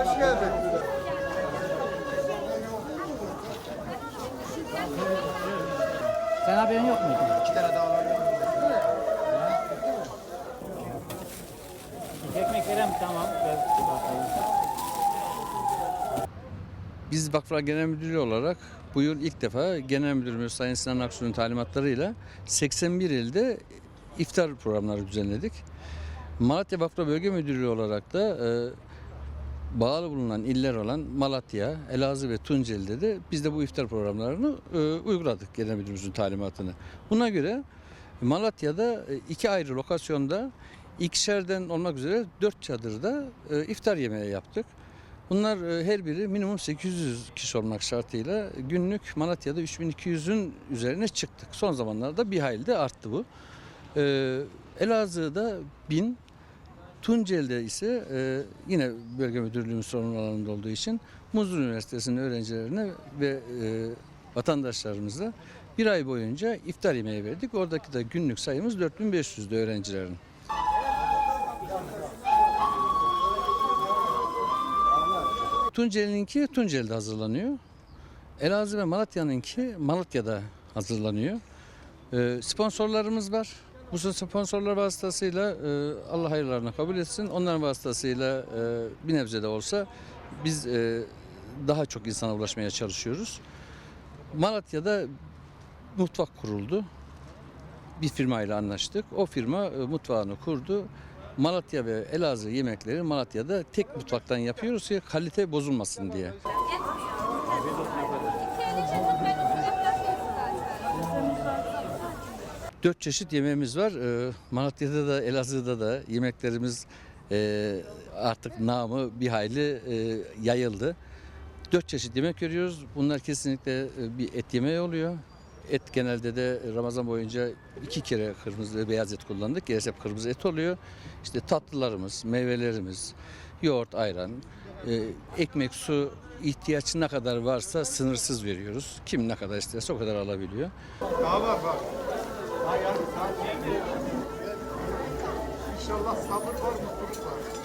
Hoş geldin. Sen haberin yok muydu? İki tane daha miyim? Ekmek verem tamam. Biz Vakfılar Genel Müdürlüğü olarak bu yıl ilk defa Genel Müdürümüz Sayın Sinan Aksu'nun talimatlarıyla 81 ilde iftar programları düzenledik. Malatya Vakfılar Bölge Müdürlüğü olarak da e, bağlı bulunan iller olan Malatya, Elazığ ve Tunceli'de de biz de bu iftar programlarını e, uyguladık Genel Müdürümüzün talimatını. Buna göre Malatya'da e, iki ayrı lokasyonda ikişerden olmak üzere dört çadırda e, iftar yemeği yaptık. Bunlar e, her biri minimum 800 kişi olmak şartıyla günlük Malatya'da 3200'ün üzerine çıktık. Son zamanlarda bir hayli de arttı bu. E, Elazığ'da 1000, Tunceli'de ise e, yine bölge müdürlüğümüz sorumlu alanında olduğu için Muzur Üniversitesi'nin öğrencilerine ve e, vatandaşlarımıza bir ay boyunca iftar yemeği verdik. Oradaki de günlük sayımız 4500'de öğrencilerin. Tunceli'ninki Tunceli'de hazırlanıyor. Elazığ ve Malatya'nınki Malatya'da hazırlanıyor. Ee, sponsorlarımız var. Bu sponsorlar vasıtasıyla e, Allah hayırlarına kabul etsin. Onların vasıtasıyla e, bir nebze de olsa biz e, daha çok insana ulaşmaya çalışıyoruz. Malatya'da mutfak kuruldu. Bir firmayla anlaştık. O firma e, mutfağını kurdu. Malatya ve Elazığ yemekleri Malatya'da tek mutfaktan yapıyoruz ki kalite bozulmasın diye. Dört çeşit yemeğimiz var. Ee, Malatya'da da Elazığ'da da yemeklerimiz e, artık namı bir hayli e, yayıldı. Dört çeşit yemek görüyoruz. Bunlar kesinlikle e, bir et yemeği oluyor. Et genelde de Ramazan boyunca iki kere kırmızı ve beyaz et kullandık. Gerisi hep kırmızı et oluyor. İşte tatlılarımız, meyvelerimiz, yoğurt, ayran, ekmek, su ihtiyaç ne kadar varsa sınırsız veriyoruz. Kim ne kadar isterse o kadar alabiliyor. Daha var bak. İnşallah sabır var, mutluluk var.